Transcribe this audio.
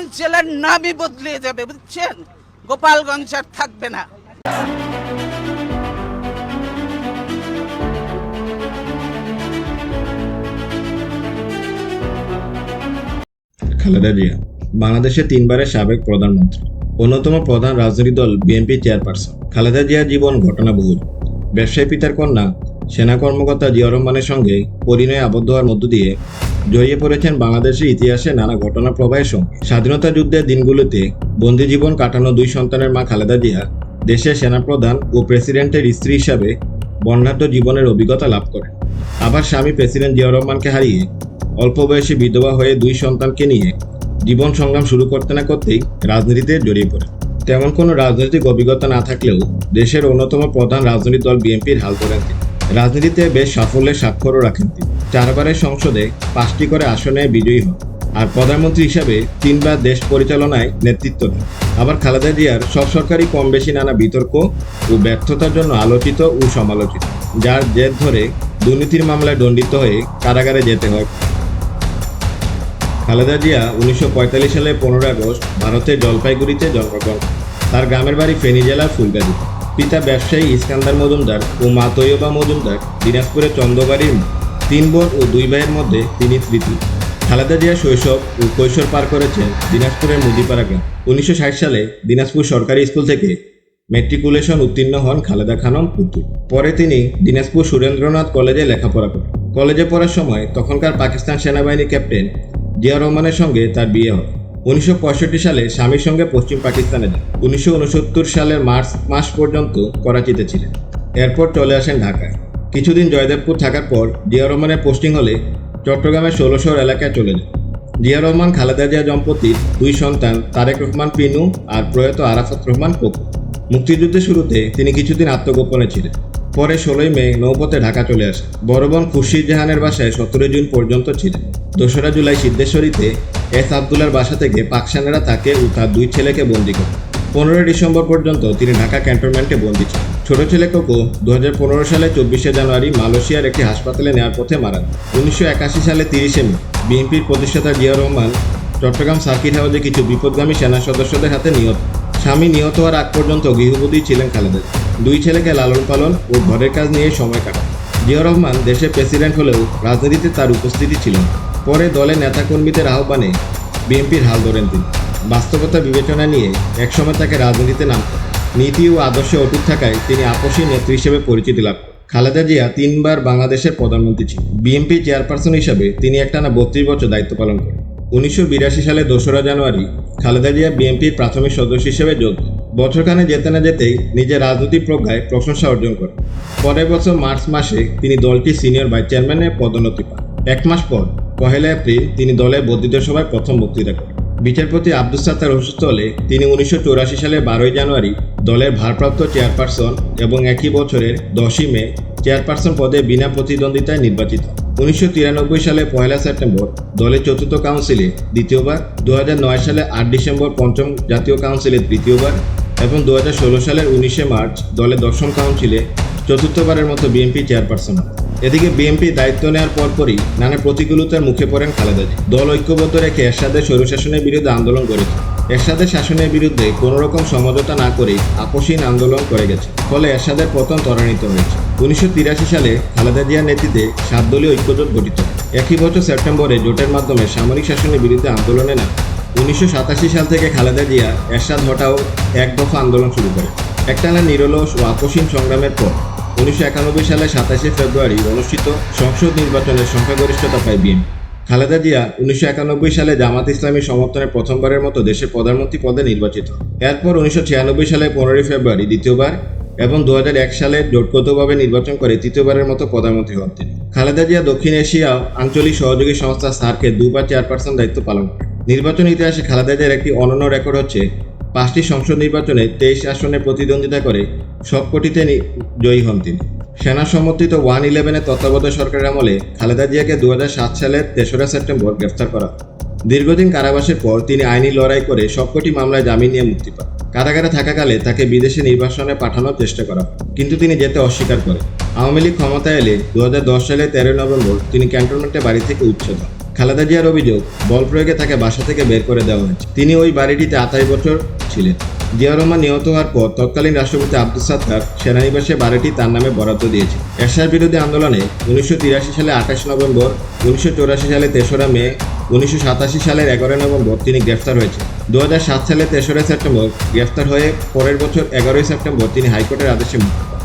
গোপালগঞ্জ জেলার নামই বদলে যাবে, বুঝছেন? গোপালগঞ্জ আর থাকবে না। খালেদা জিয়া বাংলাদেশের তিনবারের সাবেক প্রধানমন্ত্রী, অন্যতম প্রধান রাজনৈতিক দল বিএনপি চেয়ারপারসন। খালেদা জিয়ার জীবন ঘটনা ঘটনাবহুল। ব্যবসায়ী পিতার কন্যা, সেনা কর্মকর্তা জিয়া রহমানের সঙ্গে পরিণয়ে আবদ্ধ হওয়ার মধ্য দিয়ে জড়িয়ে পড়েছেন বাংলাদেশের ইতিহাসে নানা ঘটনা প্রবাহের সঙ্গে। স্বাধীনতা যুদ্ধের দিনগুলোতে বন্দি জীবন কাটানো দুই সন্তানের মা খালেদা জিয়া দেশের সেনাপ্রধান ও প্রেসিডেন্টের স্ত্রী হিসাবে বর্ণাঢ্য জীবনের অভিজ্ঞতা লাভ করেন। আবার স্বামী প্রেসিডেন্ট জিয়া রহমানকে হারিয়ে অল্প বয়সে বিধবা হয়ে দুই সন্তানকে নিয়ে জীবন সংগ্রাম শুরু করতে না করতেই রাজনীতিতে জড়িয়ে পড়ে তেমন কোনো রাজনৈতিক অভিজ্ঞতা না থাকলেও দেশের অন্যতম প্রধান রাজনৈতিক দল বিএনপির হাল ধরেন তিনি। রাজনীতিতে বেশ সাফল্যের স্বাক্ষরও রাখেন তিনি। চারবারের সংসদে পাঁচটি করে আসনে বিজয়ী হন আর প্রধানমন্ত্রী হিসাবে তিনবার দেশ পরিচালনায় নেতৃত্ব দেন। আবার খালেদা জিয়ার সব সরকারি কম বেশি নানা বিতর্ক ও ব্যর্থতার জন্য আলোচিত ও সমালোচিত, যার জের ধরে দুর্নীতির মামলায় দণ্ডিত হয়ে কারাগারে যেতে হয়। খালেদা জিয়া উনিশশো পঁয়তাল্লিশ সালে পনেরো আগস্ট ভারতের জলপাইগুড়িতে জন্মগ্রহণ তার গ্রামের বাড়ি ফেনী জেলার ফুলগাজী পিতা ব্যবসায়ী ইস্কান্দার মজুমদার ও মা তৈয়বা মজুমদার দিনাজপুরের চন্দ্রবাড়ির তিন বোন ও দুই ভাইয়ের মধ্যে তিনি তৃতীয়। খালেদা জিয়া শৈশব ও কৈশোর পার করেছেন দিনাজপুরের মুদিপাড়া গ্রাম। উনিশশো ষাট সালে দিনাজপুর সরকারি স্কুল থেকে মেট্রিকুলেশন উত্তীর্ণ হন খালেদা খানম পুতুল পরে তিনি দিনাজপুর সুরেন্দ্রনাথ কলেজে লেখাপড়া করেন। কলেজে পড়ার সময় তখনকার পাকিস্তান সেনাবাহিনী ক্যাপ্টেন জিয়া রহমানের সঙ্গে তার বিয়ে হয়। উনিশশো পঁয়ষট্টি সালে স্বামীর সঙ্গে পশ্চিম পাকিস্তানে যান। উনিশশো সালের মার্চ মাস পর্যন্ত করাচিতে ছিলেন। এরপর চলে আসেন ঢাকায়। কিছুদিন জয়দেবপুর থাকার পর জিয়া রহমানের পোস্টিং হলে চট্টগ্রামের ষোলশহর এলাকায় চলে যান। জিয়া রহমান, খালেদা জিয়া দম্পতির দুই সন্তান তারেক রহমান পিনু আর প্রয়াত আরাফাত রহমান কপু মুক্তিযুদ্ধের শুরুতে তিনি কিছুদিন আত্মগোপনে ছিলেন। পরে ষোলোই মে নৌপথে ঢাকা চলে আসে। বড় বোন খুরশিদ জাহানের বাসায় সতেরোই জুন পর্যন্ত ছিলেন। দোসরা জুলাই সিদ্ধেশ্বরীতে এস আবদুল্লার বাসা থেকে পাকসানেরা তাকে ও তার দুই ছেলেকে বন্দি করে। পনেরোই ডিসেম্বর পর্যন্ত তিনি ঢাকা ক্যান্টনমেন্টে বন্দি ছিলেন। ছোট ছেলে কোকো দু সালে চব্বিশে জানুয়ারি মালয়েশিয়ার একটি হাসপাতালে নেওয়ার পথে মারা উনিশশো একাশি সালে তিরিশে মে বিএনপির প্রতিষ্ঠাতা জিয়া রহমান চট্টগ্রাম সার্কিট হাউসে কিছু বিপদগামী সেনা সদস্যদের হাতে নিহত। স্বামী নিহত হওয়ার আগ পর্যন্ত গৃহবধূ ছিলেন খালেদা দুই ছেলেকে লালন পালন ও ঘরের কাজ নিয়ে সময় কাটান জিয়া রহমান দেশের প্রেসিডেন্ট হলেও রাজনীতিতে তার উপস্থিতি ছিল। পরে দলের নেতাকর্মীদের আহ্বানে বিএনপির হাল ধরেন তিনি বাস্তবতা বিবেচনা নিয়ে একসময় তাকে রাজনীতিতে হয়। নীতি ও আদর্শে অটুট থাকায় তিনি আপসী নেত্রী হিসেবে পরিচিতি লাভ খালেদা জিয়া তিনবার বাংলাদেশের প্রধানমন্ত্রী ছিলেন বিএনপি চেয়ারপারসন হিসাবে তিনি একটানা বত্রিশ বছর দায়িত্ব পালন করেন উনিশশো বিরাশি সালে দোসরা জানুয়ারি খালেদা জিয়া বিএনপির প্রাথমিক সদস্য হিসেবে যোগ দেন। বছরখানে যেতে না যেতেই নিজের রাজনৈতিক প্রজ্ঞায় প্রশংসা অর্জন করেন। পরের বছর মার্চ মাসে তিনি দলটির সিনিয়র ভাইস চেয়ারম্যানে পদোন্নতি পান। এক মাস পর, পহেলা এপ্রিল, তিনি দলের বর্ধিত সভায় প্রথম বক্তৃতা করেন। বিচারপতি আব্দুল সাত্তার অসুস্থ হলে তিনি উনিশশো সালের বারোই জানুয়ারি দলের ভারপ্রাপ্ত চেয়ারপারসন এবং একই বছরের দশই মে চেয়ারপারসন পদে বিনা প্রতিদ্বন্দ্বিতায় নির্বাচিত উনিশশো তিরানব্বই সালে পয়লা সেপ্টেম্বর দলের চতুর্থ কাউন্সিলে দ্বিতীয়বার দু সালে আট ডিসেম্বর পঞ্চম জাতীয় কাউন্সিলে তৃতীয়বার এবং দু হাজার ষোলো সালের উনিশে মার্চ দলের দশম কাউন্সিলে চতুর্থবারের মতো বিএনপি চেয়ারপারসন। এদিকে বিএনপি দায়িত্ব নেওয়ার পরপরই নানা প্রতিকূলতার মুখে পড়েন খালেদা জিয়া। দল ঐক্যবদ্ধ রেখে এরশাদের স্বৈরশাসনের বিরুদ্ধে আন্দোলন করেছে। এরশাদের শাসনের বিরুদ্ধে কোনো রকম সমঝোতা না করে আপসীন আন্দোলন করে গেছে। ফলে এরশাদের পতন ত্বরান্বিত হয়েছে। উনিশশো তিরাশি সালে খালেদা জিয়ার নেতৃত্বে সাত দলীয় ঐক্যজোট গঠিত। একই বছর সেপ্টেম্বরে জোটের মাধ্যমে সামরিক শাসনের বিরুদ্ধে আন্দোলনে না উনিশশো সাতাশি সাল থেকে খালেদা জিয়া এরশাদ হটাও এক দফা আন্দোলন শুরু করে। একটানা নিরলস ও আপসীন সংগ্রামের পর উনিশশো একানব্বই সালে সাতাশে ফেব্রুয়ারি অনুষ্ঠিত সংসদ নির্বাচনের সংখ্যাগরিষ্ঠতা পায় বিএনপি। খালেদা জিয়া উনিশশো একানব্বই সালে জামাত ইসলামী সমর্থনে প্রথমবারের মতো দেশের প্রধানমন্ত্রী পদে নির্বাচিত। এরপর উনিশশো ছিয়ানব্বই সালে পনেরোই ফেব্রুয়ারি দ্বিতীয়বার এবং দু হাজার এক সালে জোটগতভাবে নির্বাচন করে তৃতীয়বারের মতো প্রধানমন্ত্রী হন তিনি। খালেদা জিয়া দক্ষিণ এশিয়া আঞ্চলিক সহযোগী সংস্থা সার্কে দুবার চেয়ারপারসন দায়িত্ব পালন করেন। নির্বাচন ইতিহাসে খালেদা জিয়ার একটি অনন্য রেকর্ড হচ্ছে, পাঁচটি সংসদ নির্বাচনে তেইশ আসনে প্রতিদ্বন্দ্বিতা করে সবকটিতে জয়ী হন তিনি। সেনা সমর্থিত ওয়ান ইলেভেনের তত্ত্বাবধায়ক সরকারের আমলে খালেদা জিয়াকে দু সাত সালের তেসরা সেপ্টেম্বর গ্রেফতার করা। দীর্ঘদিন কারাবাসের পর তিনি আইনি লড়াই করে সবকটি মামলায় জামিন নিয়ে মুক্তি পান। কারাগারে থাকাকালে তাকে বিদেশে নির্বাসনে পাঠানোর চেষ্টা করা, কিন্তু তিনি যেতে অস্বীকার করেন আওয়ামী লীগ ক্ষমতায় এলে দু হাজার দশ সালে তেরোই নভেম্বর তিনি ক্যান্টনমেন্টে বাড়ি থেকে উচ্ছেদ হন। খালেদা জিয়ার অভিযোগ, বল প্রয়োগে তাকে বাসা থেকে বের করে দেওয়া হয়েছে। তিনি ওই বাড়িটিতে আঠাশ বছর ছিলেন। জিয়া রহমান নিহত হওয়ার পর তৎকালীন রাষ্ট্রপতি আব্দুল সাত্তার সেনানিবাসে বাড়িটি তার নামে বরাদ্দ দিয়েছে। এরশাদ বিরোধী আন্দোলনে উনিশশো তিরাশি সালে আঠাশ নভেম্বর, উনিশশো সালে তেসরা মে, উনিশশো সাতাশি সালের এগারো নভেম্বর তিনি গ্রেফতার হয়েছেন। দু সালে তেসরা সেপ্টেম্বর গ্রেফতার হয়ে পরের বছর এগারোই সেপ্টেম্বর তিনি হাইকোর্টের আদেশে মুক্ত